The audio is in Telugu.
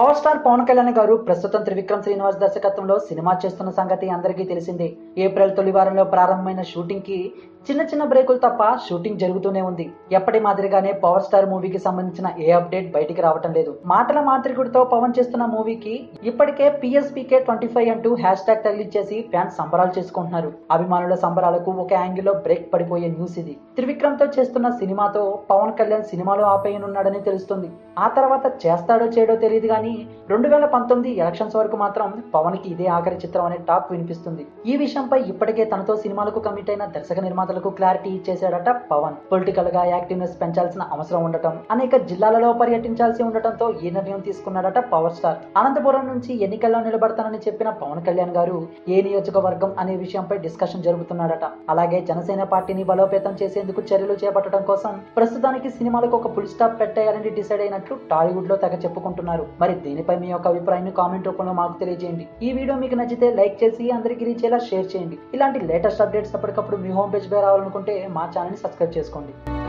పవర్ స్టార్ పవన్ కళ్యాణ్ గారు ప్రస్తుతం త్రివిక్రమ్ శ్రీనివాస్ దర్శకత్వంలో సినిమా చేస్తున్న సంగతి అందరికీ తెలిసిందే. ఏప్రిల్ తొలి వారంలో ప్రారంభమైన షూటింగ్కి చిన్న చిన్న బ్రేకులు తప్ప షూటింగ్ జరుగుతూనే ఉంది. ఎప్పటి మాదిరిగానే పవర్ స్టార్ మూవీకి సంబంధించిన ఏ అప్డేట్ బయటికి రావటం లేదు. మాటల మాంత్రికుడితో పవన్ చేస్తున్న మూవీకి ఇప్పటికే పిఎస్పీకే ట్వంటీ ఫైవ్ అంటూ హ్యాష్ ట్యాగ్ తగిలిచ్చేసి ఫ్యాన్స్ సంబరాలు చేసుకుంటున్నారు. అభిమానుల సంబరాలకు ఒక యాంగిల్లో బ్రేక్ పడిపోయే న్యూస్ ఇది. త్రివిక్రమ్తో చేస్తున్న సినిమాతో పవన్ కళ్యాణ్ సినిమాలో ఆపేయనున్నాడని తెలుస్తుంది. ఆ తర్వాత చేస్తాడో చేయడో తెలియదు కానీ రెండు వేల పంతొమ్మిది ఎలక్షన్స్ వరకు మాత్రం పవన్కి ఇదే ఆఖరి చిత్రం అనే టాక్ వినిపిస్తుంది. ఈ విషయంపై ఇప్పటికే తనతో సినిమాలకు కమిట్ అయిన దర్శక నిర్మాతలకు క్లారిటీ ఇచ్చేశాడట పవన్. పొలిటికల్గా యాక్టివ్నెస్ పెంచాల్సిన అవసరం ఉండటం అనేక జిల్లాలలో పర్యటించాల్సి ఉండటంతో ఈ నిర్ణయం తీసుకున్నాడట పవర్ స్టార్. అనంతపురం నుంచి ఎన్నికల్లో నిలబడతానని చెప్పిన పవన్ కళ్యాణ్ గారు ఏ నియోజకవర్గం అనే విషయంపై డిస్కషన్ జరుపుతున్నాడట అలాగే జనసేన పార్టీని బలోపేతం చేసేందుకు చర్యలు చేపట్టడం కోసం ప్రస్తుతానికి సినిమాలకు ఒక ఫుల్ స్టాప్ పెట్టేయాలని డిసైడ్ అయినట్లు టాలీవుడ్లో తెగ చెప్పుకుంటున్నారు. మరి దీనిపై మీ యొక్క అభిప్రాయాన్ని కామెంట్ రూపంలో మాకు తెలియజేయండి. ఈ వీడియో మీకు నచ్చితే లైక్ చేసి అందరికీ రీచ్ షేర్ చేయండి. ఇలాంటి లేటెస్ట్ అప్డేట్స్ ఎప్పటికప్పుడు మీ హోమ్ పేజ్ పై రావాలనుకుంటే మా ఛానల్ని సబ్స్క్రైబ్ చేసుకోండి.